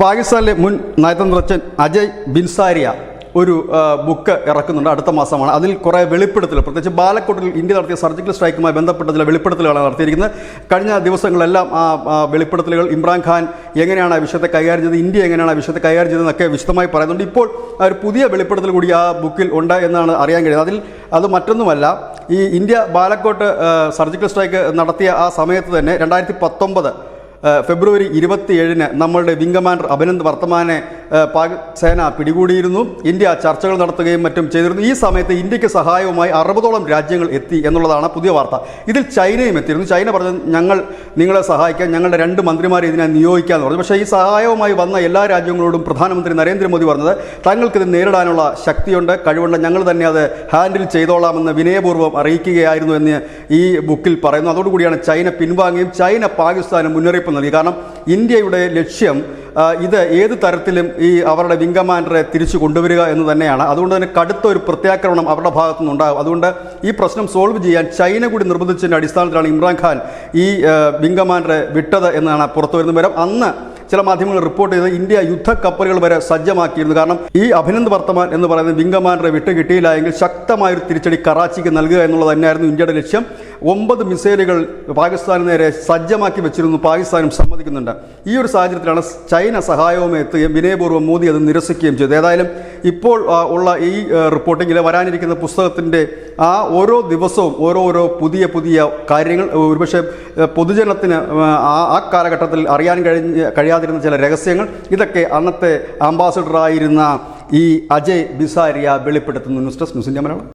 പാകിസ്ഥാനിലെ മുൻ നയതന്ത്രജ്ഞൻ അജയ് ബിൻസാരിയ ഒരു ബുക്ക് ഇറക്കുന്നുണ്ട് അടുത്ത മാസമാണ്. അതിൽ കുറേ വെളിപ്പെടുത്തൽ പ്രത്യേകിച്ച് ബാലക്കോട്ടിൽ ഇന്ത്യ നടത്തിയ സർജിക്കൽ സ്ട്രൈക്കുമായി ബന്ധപ്പെട്ട ചില വെളിപ്പെടുത്തലുകളാണ് നടത്തിയിരിക്കുന്നത്. കഴിഞ്ഞ ദിവസങ്ങളെല്ലാം ആ വെളിപ്പെടുത്തലുകൾ ഇമ്രാൻഖാൻ എങ്ങനെയാണ് ആ വിഷയത്തെ കൈകാര്യം ചെയ്തത് ഇന്ത്യ എങ്ങനെയാണ് ആ വിഷയത്തെ കൈകാര്യം ചെയ്തതെന്നൊക്കെ വിശദമായി പറയുന്നുണ്ട്. ഇപ്പോൾ ഒരു പുതിയ വെളിപ്പെടുത്തൽ കൂടി ആ ബുക്കിൽ ഉണ്ട് എന്നാണ് അറിയാൻ കഴിയുന്നത്. അതിൽ അത് മറ്റൊന്നുമല്ല ഈ ഇന്ത്യ ബാലക്കോട്ട് സർജിക്കൽ സ്ട്രൈക്ക് നടത്തിയ ആ സമയത്ത് തന്നെ രണ്ടായിരത്തി പത്തൊമ്പത് ഫെബ്രുവരി ഇരുപത്തിയേഴിന് നമ്മളുടെ വിംഗ് കമാൻഡർ അഭിനന്ദ് വർത്തമാനെ പാക് സേന പിടികൂടിയിരുന്നു. ഇന്ത്യ ചർച്ചകൾ നടത്തുകയും മറ്റും ചെയ്തിരുന്നു. ഈ സമയത്ത് ഇന്ത്യയ്ക്ക് സഹായവുമായി അറുപതോളം രാജ്യങ്ങൾ എത്തി എന്നുള്ളതാണ് പുതിയ വാർത്ത. ഇതിൽ ചൈനയും എത്തിയിരുന്നു. ചൈന പറഞ്ഞത് ഞങ്ങൾ നിങ്ങളെ സഹായിക്കാൻ ഞങ്ങളുടെ രണ്ട് മന്ത്രിമാരെ ഇതിനെ നിയോഗിക്കാമെന്ന് പറഞ്ഞു. പക്ഷേ ഈ സഹായവുമായി വന്ന എല്ലാ രാജ്യങ്ങളോടും പ്രധാനമന്ത്രി നരേന്ദ്രമോദി പറഞ്ഞത് തങ്ങൾക്കിത് നേരിടാനുള്ള ശക്തിയുണ്ട് കഴിവുണ്ട്. ഞങ്ങൾ തന്നെ അത് ഹാൻഡിൽ ചെയ്തോളാമെന്ന് വിനയപൂർവം അറിയിക്കുകയായിരുന്നു എന്ന് ഈ ബുക്കിൽ പറയുന്നു. അതോടുകൂടിയാണ് ചൈന പിൻവാങ്ങുകയും ചൈന പാകിസ്ഥാന് മുന്നറിയിപ്പ് നൽകി. കാരണം ഇന്ത്യയുടെ ലക്ഷ്യം ഇത് ഏത് തരത്തിലും ഈ അവരുടെ വിംഗ് കമാൻഡറെ തിരിച്ചു കൊണ്ടുവരിക എന്ന് തന്നെയാണ്. അതുകൊണ്ട് തന്നെ കടുത്ത ഒരു പ്രത്യാക്രമണം അവരുടെ ഭാഗത്തു നിന്നുണ്ടാകും. അതുകൊണ്ട് ഈ പ്രശ്നം സോൾവ് ചെയ്യാൻ ചൈന കൂടി നിർബന്ധിച്ചതിന്റെ അടിസ്ഥാനത്തിലാണ് ഇമ്രാൻഖാൻ ഈ വിംഗ് കമാൻഡറെ വിട്ടത് എന്നാണ് പുറത്തു വരുന്ന വിവരം. അന്ന് ചില മാധ്യമങ്ങൾ റിപ്പോർട്ട് ചെയ്ത് ഇന്ത്യ യുദ്ധ യുദ്ധക്കപ്പലുകൾ വരെ സജ്ജമാക്കിയിരുന്നു. കാരണം ഈ അഭിനന്ദ് വർത്തമാൻ എന്ന് പറയുന്ന വിംഗ് കമാൻഡറെ വിട്ട് കിട്ടിയില്ല എങ്കിൽ ശക്തമായൊരു തിരിച്ചടി കറാച്ചിക്ക് നൽകുക എന്നുള്ളത് തന്നെയായിരുന്നു ഇന്ത്യയുടെ ലക്ഷ്യം. ഒമ്പത് മിസൈലുകൾ പാകിസ്ഥാന് നേരെ സജ്ജമാക്കി വെച്ചിരുന്നു. പാകിസ്ഥാനും സമ്മതിക്കുന്നുണ്ട്. ഈ ഒരു സാഹചര്യത്തിലാണ് ചൈന സഹായവും എത്തുകയും വിനയപൂർവം മോദി അത് നിരസിക്കുകയും ചെയ്തു ഏതായാലും ഇപ്പോൾ ഉള്ള ഈ റിപ്പോർട്ടിങ്ങിൽ വരാനിരിക്കുന്ന പുസ്തകത്തിന്റെ ആ ഓരോ ദിവസവും ഓരോരോ ഓരോ പുതിയ പുതിയ കാര്യങ്ങൾ ഒരുപക്ഷെ പൊതുജനത്തിന് ആ കാലഘട്ടത്തിൽ അറിയാൻ കഴിഞ്ഞ കഴിയാതിരുന്ന ചില രഹസ്യങ്ങൾ ഇതൊക്കെ അന്നത്തെ അംബാസഡറായിരുന്ന ഈ അജയ് ബിസാരിയ വെളിപ്പെടുത്തുന്നു. News desk news Malayalam.